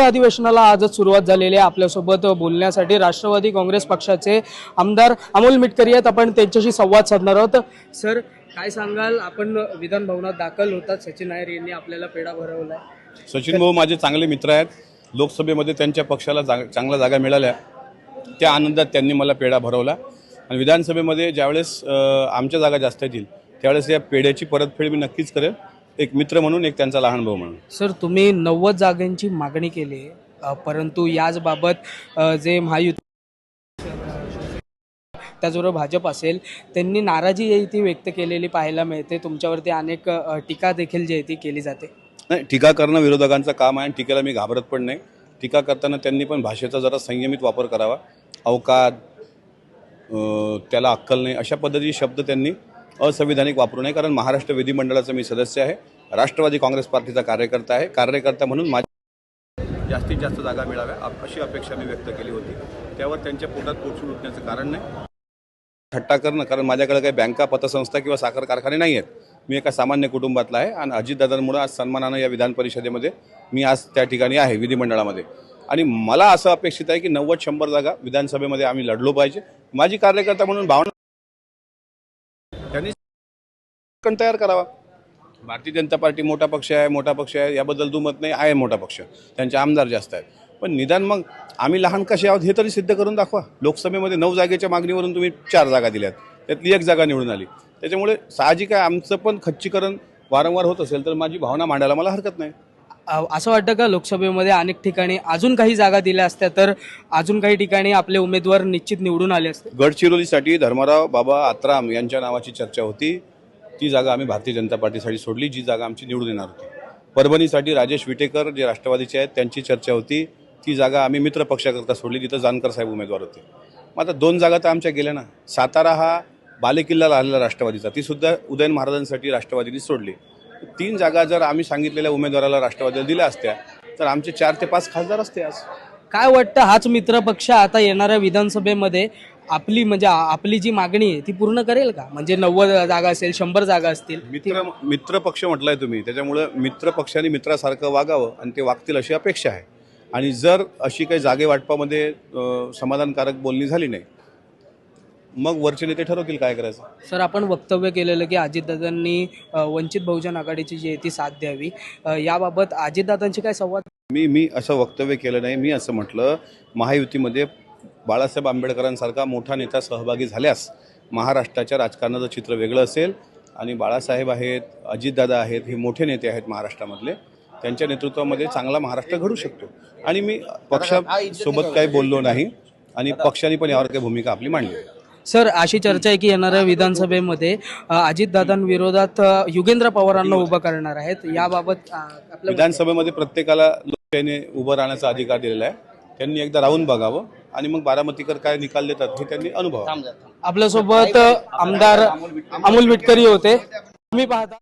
अधिवेशनाला आजच सुरुवात झालेली आहे. आपल्यासोबत बोलण्यासाठी राष्ट्रवादी काँग्रेस पक्षाचे आमदार अमोल मिटकरी आहेत. आपण त्यांच्याशी संवाद साधणार आहोत. सर काय सांगाल? आपण विधान भवनात दाखल होतात सचिन नायर यांनी आपल्याला पेढा भरवला सचिन भाऊ माझे चांगले मित्र आहेत. लोकसभेमध्ये त्यांच्या पक्षाला जाग चांगल्या जागा मिळाल्या. त्या आनंदात त्यांनी मला पेढा भरवला. आणि विधानसभेमध्ये ज्यावेळेस आमच्या जागा जास्त येतील त्यावेळेस या पेढ्याची परतफेड मी नक्कीच करेल. एक मित्र म्हणून एक त्यांचा लहान भाऊ म्हणून. सर तुम्ही नव्वद जागांची मागणी केली अ, परंतु याच बाबत अ, जे महायुती त्याचबरोबर भाजप असेल त्यांनी नाराजी आहे ती व्यक्त केलेली पाहायला मिळते. तुमच्यावरती अनेक अ, टीका देखील जी आहे ती केली जाते. नाही टीका करणं विरोधकांचं काम आहे आणि टीकेला मी घाबरत पण नाही. टीका करताना त्यांनी पण भाषेचा जरा संयमित वापर करावा. अवकात अ, त्याला अक्कल नाही अशा पद्धतीचे शब्द त्यांनी असंविधानिक वापरू नये कारण महाराष्ट्र विधिमंडळाचा मी सदस्य आहे. राष्ट्रवादी काँग्रेस पार्टीचा कार्यकर्ता आहे. कार्यकर्ता म्हणून माझ्या जास्तीत जास्त जागा मिळाव्या अशी अपेक्षा मी व्यक्त केली होती. त्यावर त्यांच्या पोटात पोचून उठण्याचं कारण नाही. थट्टा करणं कारण माझ्याकडे काही बँका पतसंस्था किंवा साखर कारखाने नाही आहेत. मी एका सामान्य कुटुंबातला आहे आणि अजितदादांमुळे आज सन्मानानं या विधान परिषदेमध्ये मी आज त्या ठिकाणी आहे विधिमंडळामध्ये. आणि मला असं अपेक्षित आहे की नव्वद शंभर जागा विधानसभेमध्ये आम्ही लढलो पाहिजे. माझी कार्यकर्ता म्हणून भावना कण तयार करावा. भारतीय जनता पार्टी मोठा पक्ष आहे मोठा पक्ष आहे याबद्दल दुमत नाही आहे मोठा पक्ष. त्यांचे आमदार जास्त आहेत. पण निदान मग आम्ही लहान कसे आहोत हे तरी सिद्ध करून दाखवा. लोकसभेमध्ये नऊ जागेच्या मागणीवरून तुम्ही चार जागा दिल्यात. त्यातली एक जागा निवडून आली. त्याच्यामुळे साहजिक आहे आमचं पण खच्चीकरण वारंवार होत असेल तर माझी भावना मांडायला मला हरकत नाही. असं वाटतं का लोकसभेमध्ये अनेक ठिकाणी अजून काही जागा दिल्या असत्या तर अजून काही ठिकाणी आपले उमेदवार निश्चित निवडून आले असते? गडचिरोलीसाठी धर्मराव बाबा आत्राम यांच्या नावाची चर्चा होती. ती जागा आम्ही भारतीय जनता पार्टीसाठी सोडली जी जागा आमची निवडून येणार होती. परभणीसाठी राजेश विटेकर जे राष्ट्रवादीचे आहेत त्यांची चर्चा होती. ती जागा आम्ही मित्र पक्षाकरता सोडली तिथं जानकर साहेब उमेदवार होते. मग आता दोन जागा तर आमच्या गेल्या ना. सातारा हा बालेकिल्ला राहिलेला राष्ट्रवादीचा. ती सुद्धा उदयन महाराजांसाठी राष्ट्रवादीने सोडली. तीन जागा जर आम्ही सांगितलेल्या उमेदवाराला राष्ट्रवादीला दिल्या असत्या तर आमचे चार ते पाच खासदार असते आज. काय वाटतं हाच मित्र पक्ष आता येणाऱ्या विधानसभेमध्ये आपली म्हणजे आपली जी मागणी आहे ती पूर्ण करेल का? म्हणजे नव्वद जागा असेल शंभर जागा असतील मित्र मित्र पक्ष म्हटलाय तुम्ही. त्याच्यामुळे मित्र पक्षाने मित्रासारखं वागावं आणि ते वागतील अशी अपेक्षा आहे. आणि जर अशी काही जागे वाटपामध्ये समाधानकारक बोलणी झाली नाही मग वरचे नेते ठरवतील काय करायचं? सर आपण वक्तव्य केलेलं की अजितदादांनी वंचित बहुजन आघाडीची जी आहे ती साथ द्यावी. याबाबत अजितदादांची काय संवाद मी मी असं वक्तव्य केलं नाही. मी असं म्हटलं महायुतीमध्ये बाळासाहेब आंबेडकरांसारखा मोठा नेता सहभागी झाल्यास महाराष्ट्राच्या राजकारणाचं चित्र वेगळं असेल. आणि बाळासाहेब आहेत अजितदादा आहेत हे मोठे नेते आहेत महाराष्ट्रामधले. त्यांच्या नेतृत्वामध्ये चांगला महाराष्ट्र घडू शकतो. आणि मी पक्षासोबत काही बोललो नाही. आणि पक्षाने पण यावर काही भूमिका आपली मांडली. सर अशी चर्चा आहे की येणाऱ्या विधानसभेमध्ये अजितदादांविरोधात युगेंद्र पवारांना उभं करणार आहेत. याबाबत विधानसभेमध्ये प्रत्येकाला लोकशाहीने उभं राहण्याचा अधिकार दिलेला आहे. त्यांनी एकदा राहून बघावं. आणि मग बारामतीकर काय निकाल देतात हे त्यांनी अनुभव. आपल्यासोबत आमदार अमोल विटकरी होते. तुम्ही पाहता.